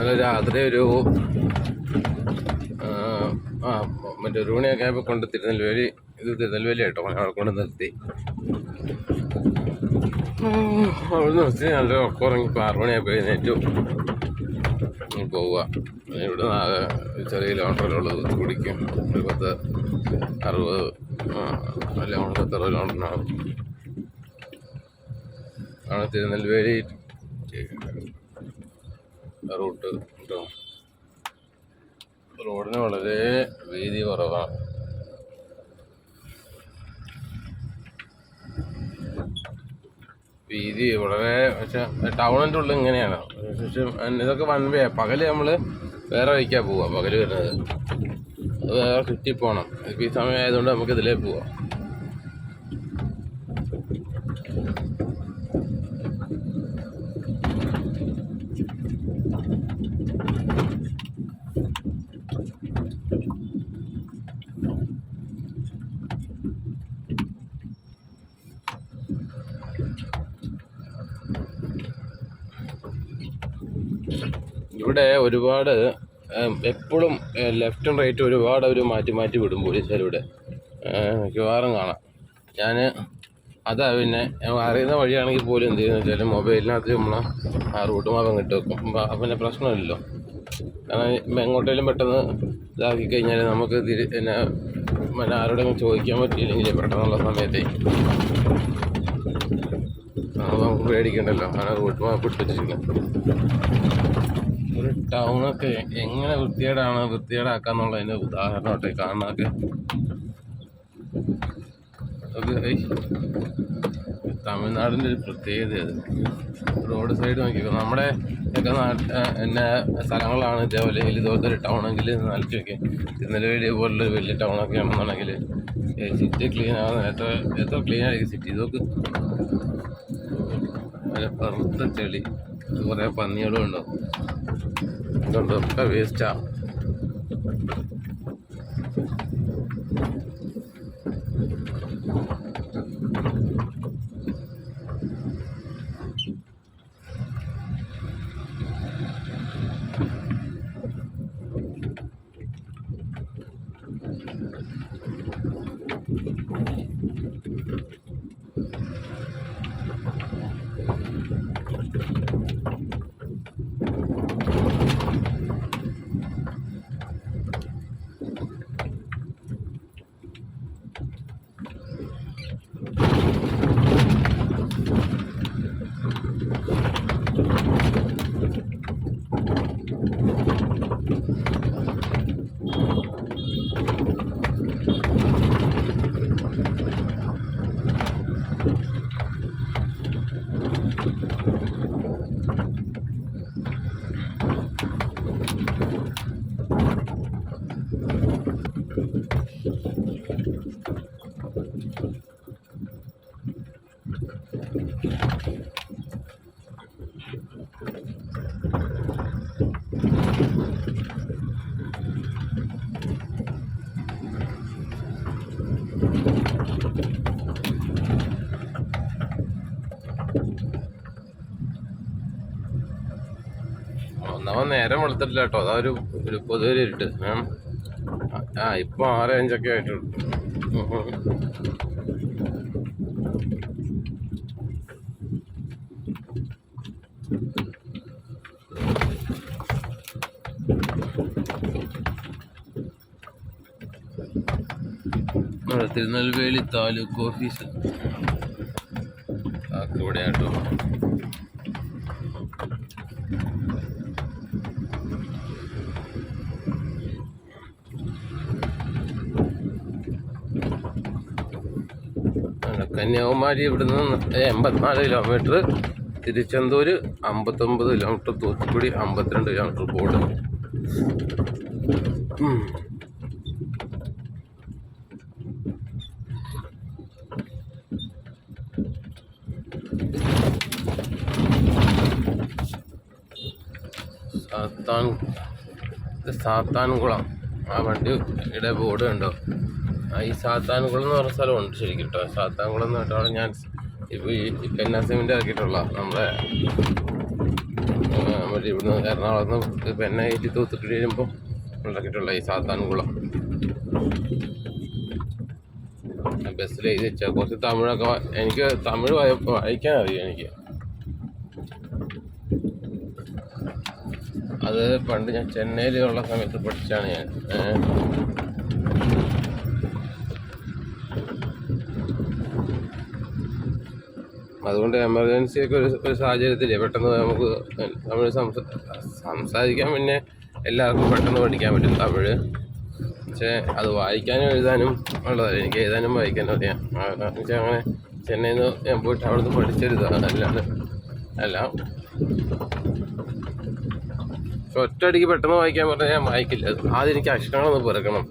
ഇന്നലെ രാത്രി ഒരു ആ, മറ്റേ ഒരു മണിയൊക്കെ ആയപ്പോൾ കൊണ്ട് തിരുനെൽവേലി ഇത് തിരുനെൽവേലി കേട്ടോ അവിടെ കൊണ്ട് നിർത്തി. അവിടെ നിർത്തി നല്ല ഉറക്കം ഉറങ്ങി ഇപ്പോൾ ആറ് മണിയായപ്പോൾ എഴുന്നേറ്റു. പോവുക. ഇവിടെ ചെറിയ ലോണ്ടറിലുള്ളത് കുടിക്കും. ഒരു പത്ത് അറുപത് കിലോമീറ്റർ പത്ത് അറുപത് ലോണ്ടറിനാണ് ആണ് തിരുനെൽവേലി റൂട്ട് കേട്ടോ റോഡിന് വളരെ വീതി കുറവാണ് വീതി വളരെ പക്ഷെ ടൗണിന്റെ ഉള്ളിൽ ഇങ്ങനെയാണ്. ശേഷം ഇതൊക്കെ വൺ വേ പകൽ നമ്മൾ വേറെ വഴിക്കാണ് പോവുക പകൽ വരുന്നത്. അത് വേറെ പോകണം ഇപ്പം ഈ സമയം ആയതുകൊണ്ട് നമുക്ക് ഇതിലേ പോവാം ഇവിടെ ഒരുപാട് എപ്പോഴും ലെഫ്റ്റും റൈറ്റും ഒരുപാട് അവർ മാറ്റി മാറ്റി വിടും പോലീസുകാരിവിടെ. മിക്കവാറും കാണാം. ഞാൻ അതാ പിന്നെ അറിയുന്ന വഴിയാണെങ്കിൽ പോലും എന്ത് ചെയ്യുന്ന വെച്ചാൽ മൊബൈലിനകത്ത് നമ്മൾ ആ റൂട്ട് മാപ്പം കിട്ടി അപ്പം പിന്നെ പ്രശ്നമില്ലല്ലോ. കാരണം എങ്ങോട്ടേലും പെട്ടെന്ന് ഇതാക്കി കഴിഞ്ഞാൽ നമുക്ക് തിരി പിന്നെ പിന്നെ ആരോടെങ്കിലും ചോദിക്കാൻ പറ്റിയില്ലെങ്കിൽ പെട്ടെന്നുള്ള സമയത്തേ. നമുക്ക് പേടിക്കണ്ടല്ലോ. അങ്ങനെ റൂട്ട് മാപ്പ് ഇട്ടിട്ടിരിക്കുന്നത് ഒരു ടൗണൊക്കെ എങ്ങനെ വൃത്തികേടാണ് ഉദാഹരണം ആട്ടെ കാണാനൊക്കെ. തമിഴ്നാടിന്റെ ഒരു പ്രത്യേകത അത്. റോഡ് സൈഡ് നോക്കിക്കോ. നമ്മുടെ ഒക്കെ നാട്ട് എന്നെ സ്ഥലങ്ങളാണ് ഇതേപോലെ ഇതുപോലത്തെ ഒരു ടൗണെങ്കിൽ നാലിച്ച് നോക്കി തിരുനെൽവേലി പോലുള്ള ഒരു വലിയ ടൗണൊക്കെ ആണെന്നുണ്ടെങ്കിൽ സിറ്റി ക്ലീൻ ആകുന്ന എത്ര എത്ര ക്ലീൻ ആയിരിക്കും സിറ്റി ഇതൊക്കെ നല്ല പറുത്ത ചെളി കുറേ പന്നികളും ഉണ്ടാവും. ഇതുണ്ട് ഒക്കെ വേസ്റ്റാ ഒന്നാമത് നേരം വെളുത്തിട്ടില്ല കേട്ടോ അതൊരു ഒരു പൊതുവൊരു ഇരുട്ട് ആ ഇപ്പൊ ആറ് അഞ്ചൊക്കെ ആയിട്ടുള്ളൂ. തിരുനെൽവേലി താലൂക്ക് ഓഫീസ് ആ കൂടെ ആണ്. കന്യാകുമാരി നിന്ന് എൺപത്തിനാല് കിലോമീറ്റർ തിരുച്ചെന്തൂര് അമ്പത്തൊമ്പത് കിലോമീറ്റർ തൂത്തുക്കുടി അമ്പത്തിരണ്ട് കിലോമീറ്റർ ബോർഡ്. സാത്താൻ സാത്താൻകുളം. ആ വണ്ടി ഇട ബോർഡ് കണ്ടോ? ആ ഈ സാത്താൻകുളം എന്ന് പറഞ്ഞ സ്ഥലമുണ്ട് ശരിക്കും കേട്ടോ. സാത്താൻകുളം എന്ന് പറഞ്ഞാൽ ഞാൻ ഇപ്പോൾ ഈ പെന്നാസിമിന്റെ ഇറക്കിയിട്ടുള്ള നമ്മുടെ മറ്റേ ഇവിടുന്ന് എറണാകുളത്ത് നിന്ന് പെന്നെ ഏറ്റി തൂത്തിട്ട് വരുമ്പോൾ ഉണ്ടാക്കിയിട്ടുള്ള ഈ സാത്താൻകുളം. ബസ്സിൽ എഴുതി വെച്ചാൽ കുറച്ച് തമിഴൊക്കെ എനിക്ക് തമിഴ് വായ- വായിക്കാൻ അറിയാം എനിക്ക്. അത് പണ്ട് ഞാൻ ചെന്നൈയിലുള്ള സമയത്ത് പഠിച്ചാണ് ഞാൻ ഏഹ്. അതുകൊണ്ട് എമർജൻസി ഒക്കെ ഒരു ഒരു സാഹചര്യത്തിൽ പെട്ടെന്ന് നമുക്ക് തമിഴ് സംസ സംസാരിക്കാൻ പിന്നെ എല്ലാവർക്കും പെട്ടെന്ന് പഠിക്കാൻ പറ്റും തമിഴ്. പക്ഷേ അത് വായിക്കാനും എഴുതാനും ഉള്ളതല്ല. എനിക്ക് എഴുതാനും വായിക്കാനും അറിയാം. വെച്ചാൽ അങ്ങനെ ചെന്നൈയിൽ നിന്ന് ഞാൻ പോയിട്ട് അവിടെ നിന്ന് പഠിച്ചെഴുതാണ് അല്ലാതെ അല്ല. ഒറ്റയടിക്ക് പെട്ടെന്ന് വായിക്കാൻ പറഞ്ഞാൽ ഞാൻ വായിക്കില്ല. ആദ്യം എനിക്ക് അക്ഷരങ്ങളൊന്ന് പിറക്കണം.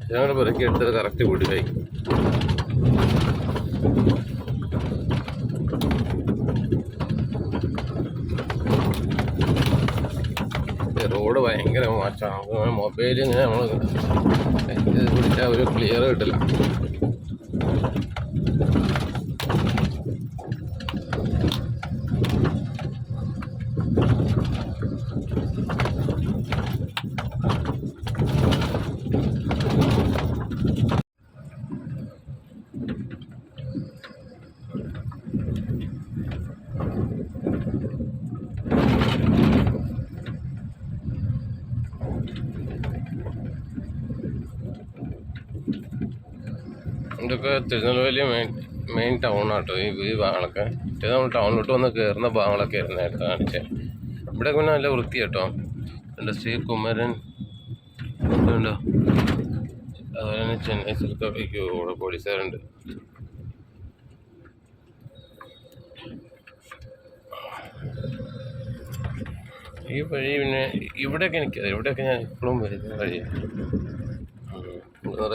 അക്ഷരങ്ങൾ പിറക്കി എടുത്തത് കറക്റ്റ് കൂടി വായിക്കും ഈ റോഡ് ഭയങ്കര മോശമാണ് മൊബൈൽ ഇങ്ങനെ നമ്മൾ ഇത് പിടിച്ചാൽ ഒരു ക്ലിയർ കിട്ടില്ല ഇതൊക്കെ തിരുനെൽവേലി മെയിൻ മെയിൻ ടൗൺ ആട്ടോ ഈ ഈ ഭാഗങ്ങളൊക്കെ. ഇത് നമ്മൾ ടൗണിലോട്ട് വന്ന് കയറുന്ന ഭാഗങ്ങളൊക്കെ ആയിരുന്നു നേരത്തെ കാണിച്ചത് ഇവിടെ പിന്നെ നല്ല വൃത്തി കേട്ടോ എന്റെ ശ്രീ കുമരൻ. ഉണ്ടോ അതുപോലെ തന്നെ ചെന്നൈ സിൽക്ക് ഇവിടെ പോലീസുകാരുണ്ട്. ഈ വഴി പിന്നെ ഇവിടെയൊക്കെ എനിക്കറിയാം ഇവിടെയൊക്കെ ഞാൻ ഇപ്പോഴും വരുന്ന വഴിയാണ്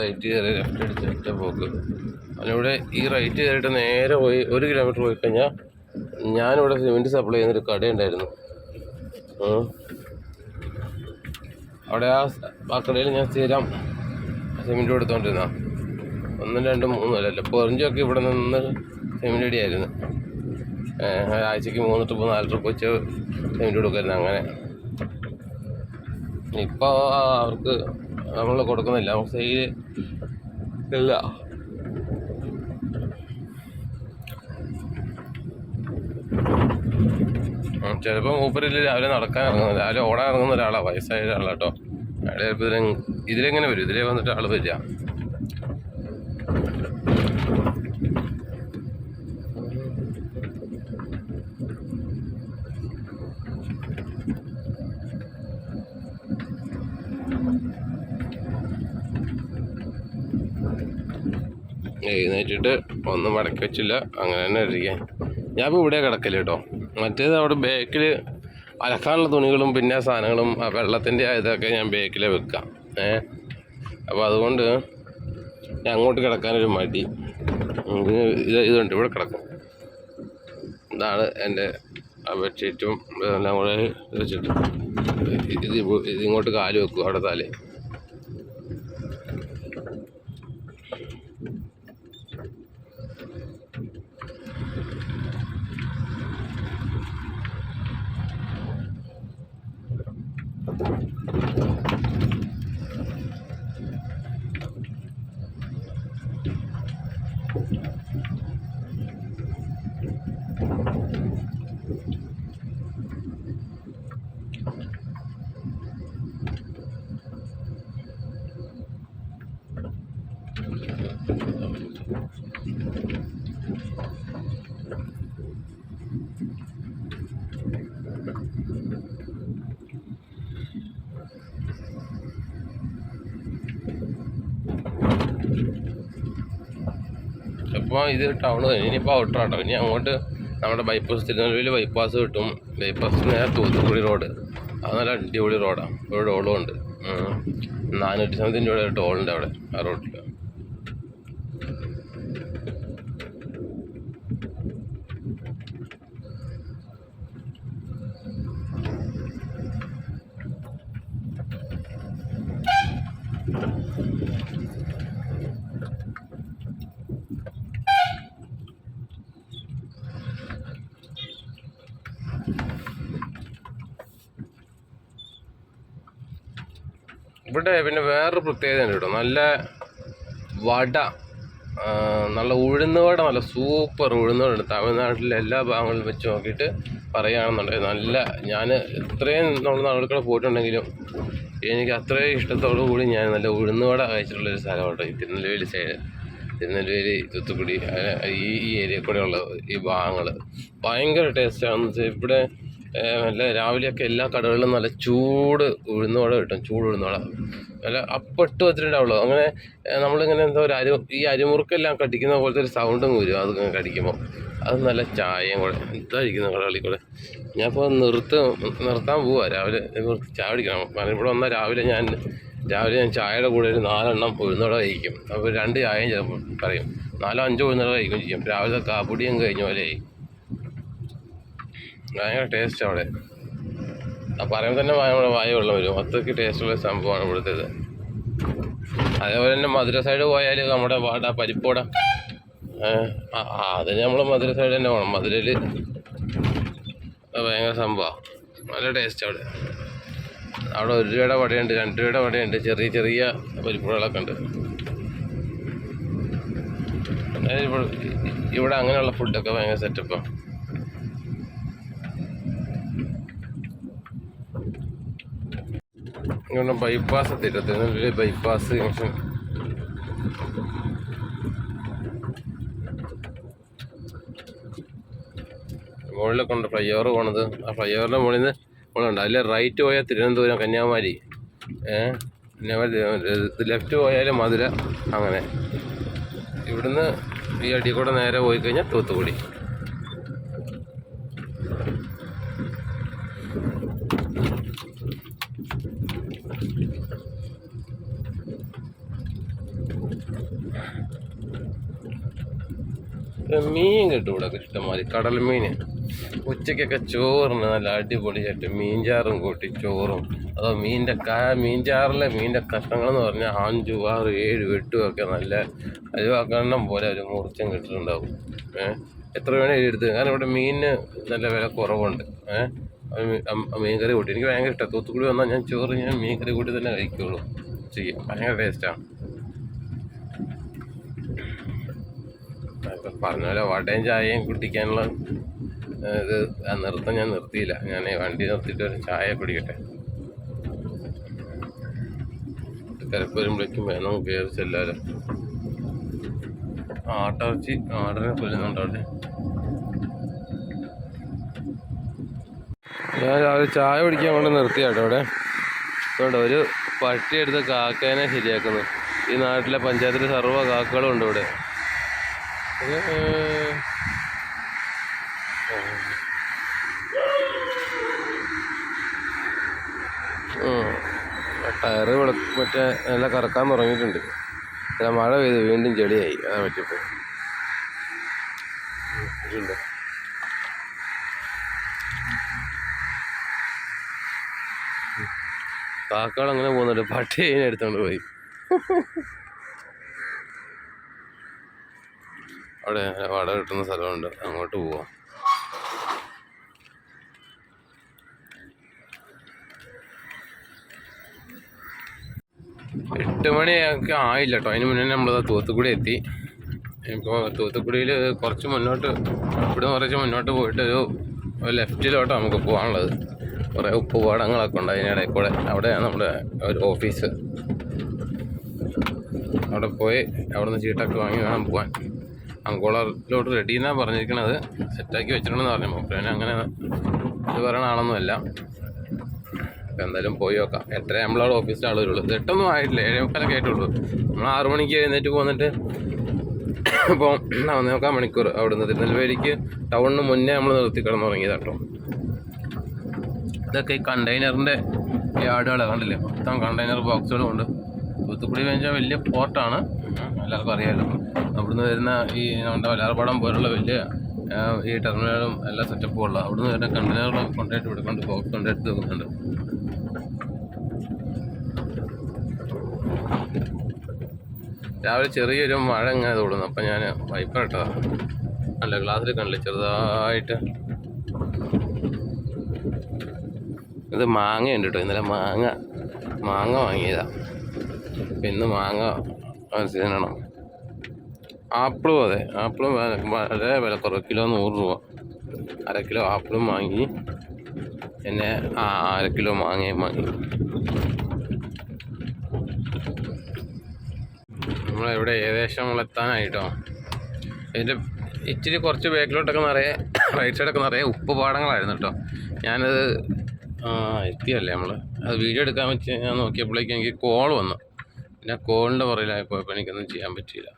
റൈറ്റ് കയറി ലെഫ്റ്റ് അടിച്ച് ഒറ്റ പോക്ക്. അതിലൂടെ ഈ റൈറ്റ് കയറിയിട്ട് നേരെ പോയി ഒരു കിലോമീറ്റർ പോയി കഴിഞ്ഞാൽ ഞാനിവിടെ സിമെന്റ് സപ്ലൈ ചെയ്യുന്നൊരു കടയുണ്ടായിരുന്നു അവിടെ ആ ആ കടയിൽ ഞാൻ സ്ഥിരം സിമെന്റ് കൊടുത്തോണ്ടിരുന്ന ഒന്നും രണ്ടും മൂന്നും അല്ലല്ലോ. പൊറിഞ്ചൊക്കെ ഇവിടെ നിന്ന് സിമെന്റ് അടിയായിരുന്നു. ആഴ്ചയ്ക്ക് മൂന്ന് ട്രിപ്പ് നാല് ട്രിപ്പ് വെച്ച് സിമെന്റ് കൊടുക്കായിരുന്നു അങ്ങനെ. ഇപ്പോൾ അവർക്ക് നമ്മൾ കൊടുക്കുന്നില്ല. സെയിൽ ഇല്ല. ചിലപ്പോൾ മൂപ്പരിൽ രാവിലെ നടക്കാൻ ഇറങ്ങുന്നത് രാവിലെ ഓടാൻ ഇറങ്ങുന്ന ഒരാളാണ് വയസ്സായ ഒരാളാണ് കേട്ടോ അയാൾ ചിലപ്പോൾ ഇതിലെ ഇതിലെങ്ങനെ വരും. ഇതിലേ വന്നിട്ട് ആൾ വരിക. എഴുന്നേറ്റിട്ട് ഒന്നും മടക്കി വെച്ചില്ല. അങ്ങനെ തന്നെ ഇരിക്കാൻ ഞാൻ ഇപ്പോൾ ഇവിടെ കിടക്കൽ കേട്ടോ മറ്റേത് അവിടെ ബേക്കിൽ അലക്കാനുള്ള തുണികളും പിന്നെ സാധനങ്ങളും ആ വെള്ളത്തിന്റെ ഇതൊക്കെ ഞാൻ ബേക്കിൽ വെക്കാം. ഏ? അപ്പോൾ അതുകൊണ്ട് ഞാൻ അങ്ങോട്ട് കിടക്കാനൊരു മടി. ഇത് ഇതുണ്ട് ഇവിടെ കിടക്കും. ഇതാണ് എന്റെ ബെഡ്ഷീറ്റും ഇതെല്ലാം കൂടെ വെച്ചിട്ട്. ഇത് ഇതിങ്ങോട്ട് ഇത് കാൽ വെക്കും അവിടെ താലേ ഇത് ടൗൺ ഇനിയിപ്പോൾ ഔട്ടറാട്ടോ ഇനി അങ്ങോട്ട് നമ്മുടെ ബൈപ്പാസ് തിരുനെൽവേലി ബൈപ്പാസ് കിട്ടും. ബൈപ്പാസ് നേരെ തൂത്തുക്കുടി റോഡ് അത് നല്ല അടിപൊളി റോഡാണ് ഒരു ടോളും ഉണ്ട്. നാനൂറ്റി രൂപയുടെ ഒരു ടോളുണ്ട് അവിടെ ആ റോഡിൽ ഇവിടെ പിന്നെ വേറൊരു പ്രത്യേകത ഉണ്ട് കേട്ടോ. നല്ല വട നല്ല ഉഴുന്ന വട നല്ല സൂപ്പർ ഉഴുന്ന വട തമിഴ്നാട്ടിലെ എല്ലാ ഭാഗങ്ങളിലും വെച്ച് നോക്കിയിട്ട് പറയുകയാണെന്നുണ്ടെങ്കിൽ നല്ല ഞാൻ ഇത്രയും നമ്മൾ നാടുകളെ പോയിട്ടുണ്ടെങ്കിലും എനിക്ക് അത്രയും ഇഷ്ടത്തോടു കൂടി ഞാൻ നല്ല ഉഴുന്ന വട കഴിച്ചിട്ടുള്ളൊരു സ്ഥലം കേട്ടോ. ഈ തിരുനെൽവേലി സൈഡ് തിരുനെൽവേലി തൂത്തുക്കുടി ഈ ഈ ഏരിയ കൂടെയുള്ള ഈ ഭാഗങ്ങൾ ഭയങ്കര ടേസ്റ്റാണെന്ന് വെച്ചാൽ ഇവിടെ നല്ല രാവിലെയൊക്കെ എല്ലാ കടകളിലും നല്ല ചൂട് ഉഴുന്നുവട കിട്ടും ചൂട് ഉഴുന്നുവട നല്ല അപ്പിട്ട് വെച്ചിട്ടുണ്ടാവുള്ളൂ. അങ്ങനെ നമ്മളിങ്ങനെ എന്താ ഒരു അരി ഈ അരിമുറുക്കെല്ലാം കടിക്കുന്ന പോലത്തെ ഒരു സൗണ്ടും വരും. അത് കടിക്കുമ്പോൾ അത് നല്ല ചായയും കൂടെ. ഇതായിരിക്കുന്ന കടകളിൽ കൂടെ? ഞാനിപ്പോൾ നിർത്ത് നിർത്താൻ പോവാ. രാവിലെ നിർത്തി ചായ കുടിക്കണം. കാരണം ഇവിടെ വന്നാൽ രാവിലെ ഞാൻ രാവിലെ ഞാൻ ചായയുടെ കൂടെ ഒരു നാലെണ്ണം ഉഴുന്നട കഴിക്കും. അപ്പോൾ രണ്ട് ചായയും ചിലപ്പോൾ പറയും. നാലോ അഞ്ചോ ഉഴുന്നട കഴിക്കുകയും ചെയ്യും. രാവിലെ കാപ്പുടിയും കഴിഞ്ഞ പോലെ ആയി ഭയങ്കര ടേസ്റ്റ് അവിടെ. പറയുമ്പോൾ തന്നെ നമ്മുടെ വായ വെള്ളം വരും അത്രയ്ക്ക് ടേസ്റ്റുള്ള സംഭവമാണ് ഇവിടുത്തേത് അതേപോലെ തന്നെ മധുര സൈഡ് പോയാൽ നമ്മുടെ വാട പരിപ്പോട. അത് നമ്മൾ മധുര സൈഡ് തന്നെ പോകണം മധുരയിൽ ഭയങ്കര സംഭവമാണ് നല്ല ടേസ്റ്റ് അവിടെ. അവിടെ ഒരു രൂപയുടെ വടയുണ്ട് രണ്ട് രൂപയുടെ വടയുണ്ട് ചെറിയ ചെറിയ പരിപ്പുകളൊക്കെ ഉണ്ട്. ഇവിടെ അങ്ങനെയുള്ള ഫുഡൊക്കെ ഭയങ്കര സെറ്റപ്പാണ് ഇങ്ങനെ ബൈപ്പാസ് എത്തിയിട്ട് നല്ല ബൈപ്പാസ് ജംഗ്ഷൻ മുകളിലൊക്കെ ഉണ്ട് ഫ്ലൈ ഓവർ പോണത്. ആ ഫ്ലൈ ഓവറിന്റെ മുകളിൽ നിന്ന് മുകളുണ്ട് അതിൽ റൈറ്റ് പോയാൽ തിരുവനന്തപുരം കന്യാകുമാരി. പിന്നെ ലെഫ്റ്റ് പോയാൽ മധുര അങ്ങനെ. ഇവിടുന്ന് ഈ അടി കൂടെ നേരെ പോയി കഴിഞ്ഞാൽ തൂത്തുക്കുടി മീൻ കിട്ടും ഇവിടെ ഇഷ്ടംമാതിരി കടൽ മീൻ ഉച്ചയ്ക്കൊക്കെ ചോറിന് നല്ല അടിപൊളിയായിട്ട് മീൻചാറും കൂട്ടി ചോറും. അതോ മീനിന്റെ കാ മീൻചാറിലെ മീനിന്റെ കഷ്ണങ്ങളെന്ന് പറഞ്ഞാൽ അഞ്ചു ആറ് ഏഴ് എട്ടും ഒക്കെ നല്ല അരുവാക്കണ്ണം പോലെ ഒരു മുറിച്ചും കിട്ടിയിട്ടുണ്ടാവും. ഏഹ് എത്ര വേണേലും എഴുതി കാരണം ഇവിടെ മീനിന് നല്ല വില കുറവുണ്ട്. ഏഹ് മീൻകറി കൂട്ടി. എനിക്ക് ഭയങ്കര ഇഷ്ടമാണ് തൂത്തുക്കുടി വന്നാൽ ഞാൻ ചോറ് ഞാൻ മീൻകറി കൂട്ടി തന്നെ കഴിക്കുള്ളൂ. ചെയ്യാം. ഭയങ്കര ടേസ്റ്റാണ് ഇപ്പം പറഞ്ഞ പോലെ വടയും ചായയും കുടിക്കാനുള്ള ഇത് നിർത്തം ഞാൻ നിർത്തിയില്ല. ഞാൻ വണ്ടി നിർത്തിയിട്ട് ഒരു ചായ കുടിക്കട്ടെ. തിരക്ക് വരുമ്പോഴേക്കും വേണം കയറി ചെല്ലാലോ. വെച്ച് ആടിനെ കൊല്ലുന്നുണ്ട് അവിടെ? ഞാൻ രാവിലെ ചായ കുടിക്കാൻ കൊണ്ട് നിർത്തിയാട്ടോ അവിടെ. അതുകൊണ്ട് ഒരു പട്ടിയെടുത്ത് കാക്കേനെ ശരിയാക്കുന്നു. ഈ നാട്ടിലെ പഞ്ചായത്തിൽ സർവ കാക്കകളും ഉണ്ട് ഇവിടെ. ടയറ് വെള മറ്റേ നല്ല കറക്കാൻ തുടങ്ങിയിട്ടുണ്ട്. ചില മഴ പെയ്ത് വീണ്ടും ചെളിയായി. അതാ പറ്റിപ്പോ ഇതുണ്ട്. കാക്കകൾ അങ്ങനെ പോകുന്നുണ്ട്. പട്ടി അതിനെടുത്തോണ്ട് പോയി. അവിടെ വട കിട്ടുന്ന സ്ഥലമുണ്ട്. അങ്ങോട്ട് പോവാം. എട്ട് മണിയൊക്കെ ആയില്ല കേട്ടോ അതിന് മുന്നേ നമ്മൾ തൂത്തുക്കുടി എത്തി. ഇപ്പോൾ തൂത്തുക്കുടിയിൽ കുറച്ച് മുന്നോട്ട് ഇവിടെ കുറച്ച് മുന്നോട്ട് പോയിട്ട് ഒരു ലെഫ്റ്റിലോട്ടാണ് ലെഫ്റ്റിലോട്ട് നമുക്ക് പോകാനുള്ളത് കുറേ ഉപ്പുപാടങ്ങളൊക്കെ ഉണ്ട് അതിനിടയിൽ കൂടെ. അവിടെയാണ് നമ്മുടെ ഒരു ഓഫീസ്. അവിടെ പോയി അവിടുന്ന് ചീട്ടൊക്കെ വാങ്ങി വേണം പോകാൻ അങ്കോളറിലോട്ട് റെഡി എന്നാണ് പറഞ്ഞിരിക്കണത്. സെറ്റാക്കി വെച്ചിട്ടുണ്ടെന്ന് പറഞ്ഞു. മൂപ്പരേനെ അങ്ങനെ ഇത് പറയണ ആളൊന്നുമല്ല അപ്പം എന്തായാലും പോയി നോക്കാം. എത്ര നമ്മളവിടെ ഓഫീസിൽ ആൾ വരുള്ളൂ. ഇത് എട്ടൊന്നും ആയിട്ടില്ല. ഏഴേ മുക്കാലൊക്കെ ആയിട്ടുള്ളൂ. നമ്മൾ ആറു മണിക്ക് എഴുന്നേറ്റ് പോന്നിട്ട് അപ്പോൾ ഒന്നേ നോക്കാം മണിക്കൂർ നിന്ന് തിരുനെൽവേലിക്ക്. ടൗണിന് മുന്നേ നമ്മൾ നിർത്തി കിടന്നു തുടങ്ങിയത് കേട്ടോ ഇതൊക്കെ ഈ കണ്ടെയ്നറിന്റെ യാർഡുകൾ കണ്ടില്ലേ? മൊത്തം കണ്ടെയ്നർ ബോക്സുകളും ഉണ്ട് തൂത്തുക്കുടി വെച്ചാൽ വലിയ പോർട്ടാണ് എല്ലാവർക്കും അറിയാമല്ലോ അവിടുന്ന് വരുന്ന ഈ നമ്മുടെ വലാർപാടം പോലുള്ള വലിയ ഈ ടെർമിനലും എല്ലാ സെറ്റപ്പും ഉള്ള അവിടുന്ന് വരുന്ന കണ്ടെയ്നറുകളും കൊണ്ടായിട്ട് ഇവിടെ കൊണ്ട് ബോക്സ് കൊണ്ടായിട്ട് വെക്കുന്നുണ്ട്. രാവിലെ ചെറിയൊരു മഴ ഇങ്ങനെ തോടുന്നു. അപ്പം ഞാൻ വൈപ്പർ ഇട്ടതാണ് അല്ല ഗ്ലാസ്സിൽ കണ്ടില്ല? ചെറുതായിട്ട്. ഇത് മാങ്ങ ഉണ്ട് കേട്ടോ ഇന്നലെ മാങ്ങ മാങ്ങ വാങ്ങിയതാണ് ഇന്ന് മാങ്ങ സീസണാണ് ആപ്പിളും അതെ. ആപ്പിളും വളരെ വില കുറവ്. കിലോ നൂറ് രൂപ. അര കിലോ ആപ്പിളും വാങ്ങി. പിന്നെ അര കിലോ മാങ്ങയും വാങ്ങി. നമ്മളിവിടെ ഏകദേശം നമ്മളെത്താനായിട്ടോ ഇതിന്റെ ഇച്ചിരി കുറച്ച് ബാക്കിലോട്ടൊക്കെ നിറയെ റൈറ്റ് സൈഡൊക്കെ നിറയെ ഉപ്പ് പാടങ്ങളായിരുന്നു കേട്ടോ. ഞാനത് എത്തിയല്ലേ നമ്മൾ അത് വീഡിയോ എടുക്കാൻ വെച്ച് ഞാൻ നോക്കിയപ്പോഴേക്കും എനിക്ക് കോൾ വന്നു. പിന്നെ കോളിന്റെ പുറകിലായി പോയപ്പോൾ എനിക്കൊന്നും ചെയ്യാൻ പറ്റിയില്ല.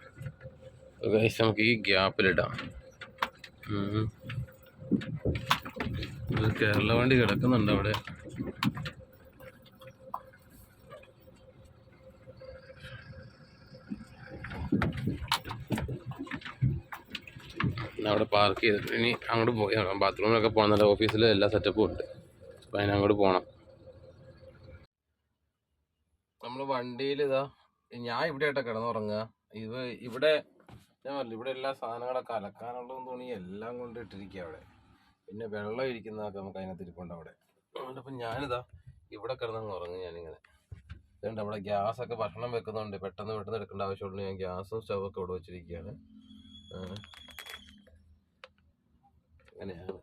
ഗൈസ് നമുക്ക് ഈ ഗ്യാപ്പിലിടാം കേരള വണ്ടി കിടക്കുന്നുണ്ട് അവിടെ. അവിടെ പാർക്ക് ചെയ്തിട്ട് ഇനി അങ്ങോട്ട് പോയി. ബാത്റൂമിലൊക്കെ പോകണം നല്ല ഓഫീസിൽ എല്ലാ സെറ്റപ്പും ഉണ്ട്. അപ്പം അതിനങ്ങോട്ട് പോകണം നമ്മൾ വണ്ടിയിൽ ഇതാ ഞാൻ ഇവിടെ ആയിട്ട് കിടന്നുറങ്ങുക. ഇത് ഇവിടെ ഞാൻ പറഞ്ഞു ഇവിടെ എല്ലാ സാധനങ്ങളൊക്കെ അലക്കാനുള്ളതും തുണി എല്ലാം കൊണ്ട് ഇട്ടിരിക്കുക അവിടെ. പിന്നെ വെള്ളം ഇരിക്കുന്നതൊക്കെ നമുക്ക് അതിനകത്ത് ഇരിപ്പുണ്ട് അവിടെ. അപ്പം ഞാനിതാ ഇവിടെ കിടന്നങ്ങ് ഉറങ്ങും ഞാനിങ്ങനെ. ഇതുകൊണ്ട് അവിടെ ഗ്യാസ് ഒക്കെ ഭക്ഷണം വെക്കുന്നുണ്ട്. പെട്ടെന്ന് പെട്ടെന്ന് എടുക്കേണ്ട ആവശ്യമുള്ളൂ. ഞാൻ ഗ്യാസും സ്റ്റവൊക്കെ ഇവിടെ വെച്ചിരിക്കുകയാണ്. അങ്ങനെയാണ്.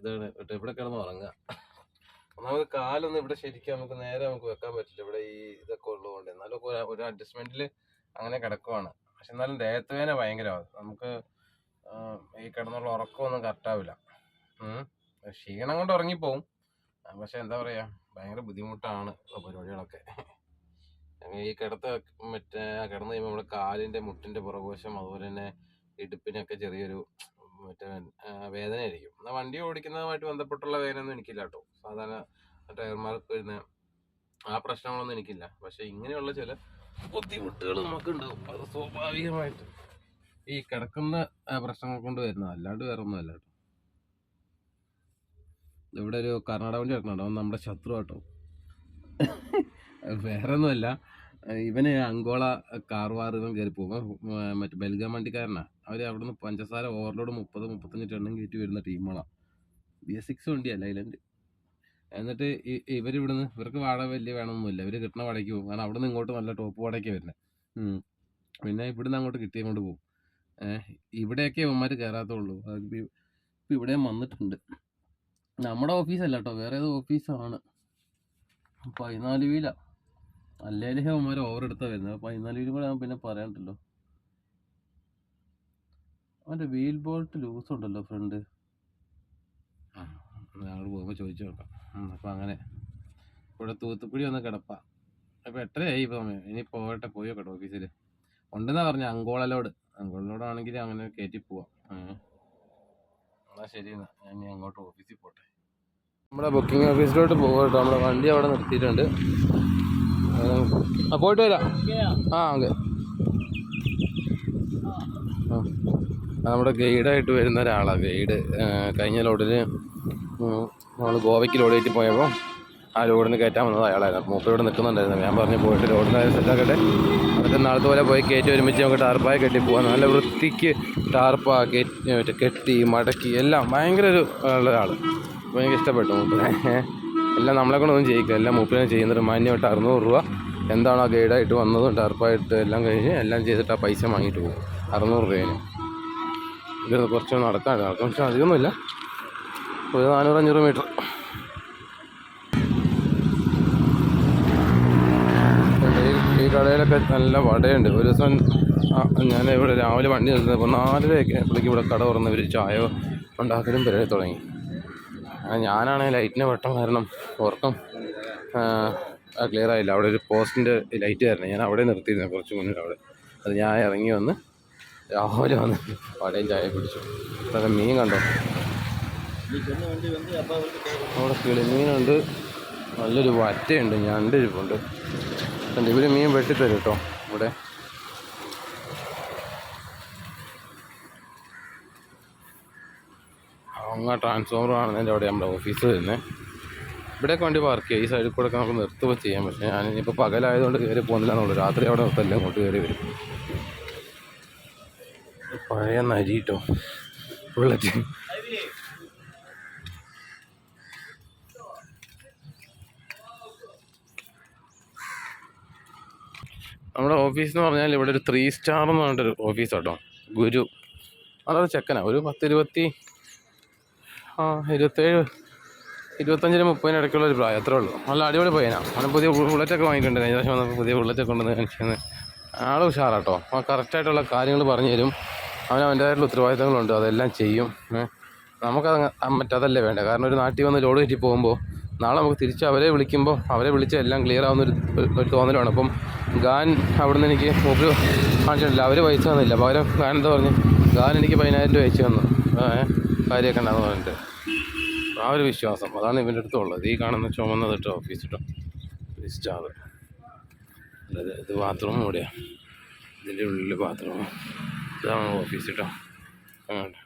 ഇതാണ് ഇവിടെ കിടന്ന് ഉറങ്ങുക. ഒന്നാമത് കാലൊന്നും ഇവിടെ ശരിക്കും നമുക്ക് നേരെ നമുക്ക് വെക്കാൻ പറ്റില്ല. ഇവിടെ ഈ ഇതൊക്കെ ഉള്ളതുകൊണ്ട്. എന്നാലും ഒരു- അഡ്ജസ്റ്റ്മെന്റിൽ അങ്ങനെ കിടക്കുവാണ്. പക്ഷെ എന്നാലും ദേഹത്ത് വേദന ഭയങ്കരമാണ്. നമുക്ക് ഈ കിടന്നുള്ള ഉറക്കമൊന്നും കറക്റ്റാവില്ല ക്ഷീണം കൊണ്ട് ഉറങ്ങിപ്പോവും. പക്ഷെ എന്താ പറയാ ഭയങ്കര ബുദ്ധിമുട്ടാണ് പരിപാടികളൊക്കെ. ഈ കിടത്ത് മറ്റേ കിടന്നു കഴിയുമ്പോൾ നമ്മുടെ കാലിന്റെ മുട്ടിന്റെ പുറകുവശം അതുപോലെ തന്നെ ഇടുപ്പിനൊക്കെ ചെറിയൊരു മറ്റേ വേദനയായിരിക്കും. എന്നാൽ വണ്ടി ഓടിക്കുന്നതുമായിട്ട് ബന്ധപ്പെട്ടുള്ള വേദനയൊന്നും എനിക്കില്ല കേട്ടോ. സാധാരണ ടയർമാർക്ക് വരുന്ന ആ പ്രശ്നങ്ങളൊന്നും എനിക്കില്ല. പക്ഷെ ഇങ്ങനെയുള്ള ചില ബുദ്ധിമുട്ടുകൾ നമുക്കുണ്ടാവും. അത് സ്വാഭാവികമായിട്ട് ഈ കിടക്കുന്ന പ്രശ്നങ്ങൾ കൊണ്ട് വരുന്നത് അല്ലാണ്ട് വേറെ ഒന്നുമല്ല കേട്ടോ. ഇവിടെ ഒരു കർണാടക വണ്ടി കിടക്കുന്നുണ്ട് നമ്മുടെ ശത്രു കേട്ടോ. വേറെ ഒന്നുമല്ല ഇവന് അങ്കോള കാർവാർ ഇവൻ കയറി പോകും മറ്റേ ബൽഗാം വണ്ടിക്കാരനാ. അവർ അവിടെ നിന്ന് പഞ്ചസാര ഓവർലോഡ് മുപ്പത് മുപ്പത്തഞ്ച് ടണ്ണും കയറ്റി വരുന്ന ടീമുകളാണ് ബി എസ് സിക്സ് വണ്ടിയല്ല ഐലൻഡ്. എന്നിട്ട് ഇവർ ഇവിടുന്ന് ഇവർക്ക് വാടക വലിയ വേണമൊന്നുമില്ല ഇവർ കിട്ടണ വാടകയ്ക്ക് പോകും കാരണം അവിടെ നിന്ന് ഇങ്ങോട്ട് നല്ല ടോപ്പ് വാടകയ്ക്ക് വരുന്നത് പിന്നെ ഇവിടുന്ന് അങ്ങോട്ട് കിട്ടിയങ്ങോട്ട് പോകും ഏഹ് ഇവിടെയൊക്കെ ഇവന്മാർ കയറാത്തുള്ളൂ ഇപ്പം ഇപ്പൊ വന്നിട്ടുണ്ട്. നമ്മുടെ ഓഫീസല്ല കേട്ടോ. വേറെ ഏതോ ഓഫീസാണ്. പതിനാല് വീല. അല്ലേലും അവന്മാർ ഓവർ എടുത്താ വരുന്നത്. പതിനാല് വീലും കൂടെ പിന്നെ പറയാണ്ടല്ലോ അവന്റെ വീൽ ബോൾട്ട് ലൂസ് ഉണ്ടല്ലോ ഫ്രണ്ട് ഞങ്ങൾ പോകുമ്പോൾ ചോദിച്ചു നോക്കാം. അപ്പൊ അങ്ങനെ. ഇവിടെ തൂത്തുക്കുടി വന്ന കിടപ്പാ. അപ്പൊ എട്ടരയായി ഇപ്പൊ സമയം ഇനി പോകട്ടെ പോയി നോക്കട്ടെ ഓഫീസിൽ ഉണ്ടെന്നാ പറഞ്ഞ അങ്കോളലോട്. അങ്കോളലോടാണെങ്കിൽ അങ്ങനെ കയറ്റി പോവാം. ഉം. എന്നാ ശരി എന്നാ. ഞാൻ ഇനി അങ്ങോട്ട് ഓഫീസിൽ പോട്ടെ. നമ്മുടെ ബുക്കിംഗ് ഓഫീസിലോട്ട് പോകട്ടോ നമ്മുടെ വണ്ടി അവിടെ നിർത്തിയിട്ടുണ്ട്. പോയിട്ട് വരാം. ആ ഓക്കെ. ആ. നമ്മുടെ ഗൈഡായിട്ട് വരുന്ന ഒരാളാണ് ഗൈഡ് കഴിഞ്ഞ ലോഡിൽ നമ്മൾ ഗോവയ്ക്ക് ലോഡ് കയറ്റി പോയപ്പോൾ ആ ലോഡിന് കയറ്റാൻ വന്നത് അയാളായിരുന്നു. മൂപ്പർ ഇവിടെ നിൽക്കുന്നുണ്ടായിരുന്നു. ഞാൻ പറഞ്ഞു പോയിട്ട് ലോഡിന് സെറ്റാക്കട്ടെ. അതൊക്കെ നാളത്തെ പോലെ പോയി കയറ്റി ഒരുമിച്ച് നമുക്ക് ടാർപ്പായി കെട്ടി പോകാം നല്ല വൃത്തിക്ക് ടാർപ്പ കെട്ടി മറ്റേ കെട്ടി മടക്കി എല്ലാം ഭയങ്കര ഒരു ഉള്ള ഒരാൾ അപ്പോൾ എനിക്ക് ഇഷ്ടപ്പെട്ടു മൂപ്പരെ. എല്ലാം നമ്മളെ കൊണ്ടൊന്നും ചെയ്യിക്കുക എല്ലാം മൂപ്പരെ ചെയ്യുന്നൊരു മാന്യമായിട്ട് അറുന്നൂറ് രൂപ എന്താണോ ആ ഗൈഡായിട്ട് വന്നതും ടർപ്പായിട്ട് എല്ലാം കഴിഞ്ഞ് എല്ലാം ചെയ്തിട്ട് ആ പൈസ വാങ്ങിയിട്ട് പോകും. അറുന്നൂറ് രൂപേന്. ഇത് കുറച്ച് നടക്കാൻ നടക്കാൻ പക്ഷേ അധികമൊന്നുമില്ല. ഒരു നാനൂറ് അഞ്ഞൂറ് മീറ്റർ. ഈ കടയിലൊക്കെ നല്ല വടയുണ്ട്. ഒരു ദിവസം ഞാൻ ഇവിടെ രാവിലെ വണ്ടി നിർത്തുന്നപ്പോൾ നാലരയൊക്കെ അപ്പോഴേക്ക് ഇവിടെ കട തുറന്ന് ഒരു ചായ ഉണ്ടാക്കലും പരിപാടി തുടങ്ങി. ഞാനാണെങ്കിൽ ലൈറ്റിന് വെട്ടം കാരണം ഉറക്കം ക്ലിയർ ആയില്ല. അവിടെ ഒരു പോസ്റ്റിന്റെ ലൈറ്റ് തരണം ഞാൻ അവിടെ നിർത്തിയിരുന്നു കുറച്ച് മുന്നിൽ അവിടെ. അത് ഞാൻ ഇറങ്ങി വന്ന് രാവിലെ വന്ന് വടയും ചായ കുടിച്ചു. അതൊക്കെ മീൻ കണ്ടോ? അവിടെ കിളിമീനുണ്ട് നല്ലൊരു വറ്റയുണ്ട് ഞണ്ടിരിപ്പുണ്ട്. കണ്ടോ ഇവർ മീൻ വെട്ടിത്തരും കേട്ടോ ഇവിടെ. അങ്ങ് ട്രാൻസ്ഫോമർ ആണെന്നതിന്റെ അവിടെ നമ്മുടെ ഓഫീസ് വരുന്നത് ഇവിടെയൊക്കെ വണ്ടി പാർക്ക് ചെയ്യുക ഈ സൈഡിൽ കൂടെ നമുക്ക് നിർത്തുക ചെയ്യാൻ പക്ഷേ ഞാൻ ഇനിയിപ്പോൾ പകലായതുകൊണ്ട് കയറി പോകുന്നില്ല എന്നുള്ളൂ രാത്രി അവിടെ നിർത്തല്ലേ അങ്ങോട്ട് കയറി വരും. പഴയ നരി കേട്ടോ ബുള്ളറ്റ് നമ്മുടെ ഓഫീസ് എന്ന് പറഞ്ഞാൽ ഇവിടെ ഒരു ത്രീ സ്റ്റാർ എന്ന് പറഞ്ഞിട്ടൊരു ഓഫീസ് കേട്ടോ ഗുരു. അതൊരു ചെക്കനാണ് ഒരു പത്തിരുപത്തി ആ ഇരുപത്തേഴ് ഇരുപത്തഞ്ചിന് മുപ്പതിന് ഇടയ്ക്കുള്ള ഒരു പ്രായം അത്രേ ഉള്ളൂ. നല്ല അടിപൊളി പയ്യനാ. അവൻ പുതിയ ബുള്ളറ്റ് ഒക്കെ വാങ്ങിയിട്ടുണ്ട്. പ്രാവശ്യം വന്നപ്പോൾ പുതിയ ബുള്ളറ്റൊക്കെ കൊണ്ടുവന്ന് കാണിക്കുന്നത് ആൾ ഉഷാറാട്ടോ. ആ കറക്റ്റായിട്ടുള്ള കാര്യങ്ങൾ പറഞ്ഞു തരും. അവൻ അവന്റേതായിട്ടുള്ള ഉത്തരവാദിത്തങ്ങളുണ്ട്. അതെല്ലാം ചെയ്യും. നമുക്കത് മറ്റതല്ലേ വേണ്ട? കാരണം ഒരു നാട്ടിൽ വന്ന് ലോഡ് കയറ്റി പോകുമ്പോൾ നാളെ നമുക്ക് തിരിച്ച് അവരെ വിളിക്കുമ്പോൾ അവരെ വിളിച്ച് എല്ലാം ക്ലിയർ ആവുന്ന ഒരു ഒരു തോന്നലാണ്. അപ്പം ഗാൻ അവിടുന്ന് എനിക്ക് മൂപ്പര് കാണിച്ചിട്ടില്ല. അവർ പൈസ തന്നില്ല. പകരം ഗാൻ എന്താ പറഞ്ഞു? ഗാൻ എനിക്ക് പതിനായിരം രൂപ അയച്ചു തന്നു. കാര്യമൊക്കെ ഉണ്ടാകുന്നു പറഞ്ഞിട്ട്. ആ ഒരു വിശ്വാസം. അതാണ് ഇവന്റെ അടുത്തുള്ളത് ഈ കാണുന്ന ചുമന്ന കേട്ടോ ഓഫീസ് കേട്ടോ സ്റ്റാർ അല്ലത് ഇത് ബാത്റൂം ഇവിടെയാണ് ഇതിന്റെ ഉള്ളിൽ ബാത്റൂം ഇതാണ് ഓഫീസ് കേട്ടോ അങ്ങോട്ട്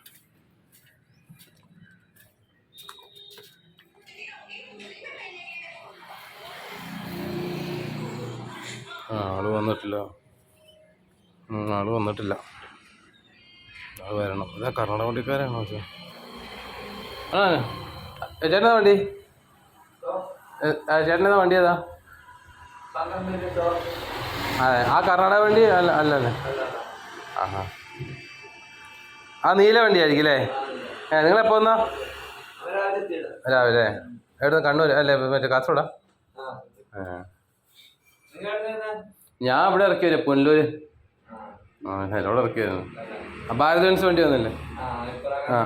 ആൾ വന്നിട്ടില്ല. ആൾ വന്നിട്ടില്ല. ആൾ വരണം. ഇതാ കർണാടക വണ്ടിക്കാരാണോ ആ ചേട്ടനാ വണ്ടി? ആ, ചേട്ടനേതാ വണ്ടി ഏതാ? അതെ ആ കർണാടക വണ്ടി അല്ല അല്ല ആഹാ. ആ നീല വണ്ടി ആയിരിക്കും അല്ലേ? ഏ നിങ്ങളെപ്പോ വന്നാ? രാവിലെ. എവിടെ കണ്ണൂർ അല്ലേ? മറ്റേ കാസർഗോഡാ? ആ. ഞാൻ ഇവിടെ ഇറക്കി വരും പുനലൂര്. ആ ഇറക്കി വരുന്നു ആ ഭാരത് വണ്ടി വന്നില്ലേ? ആ.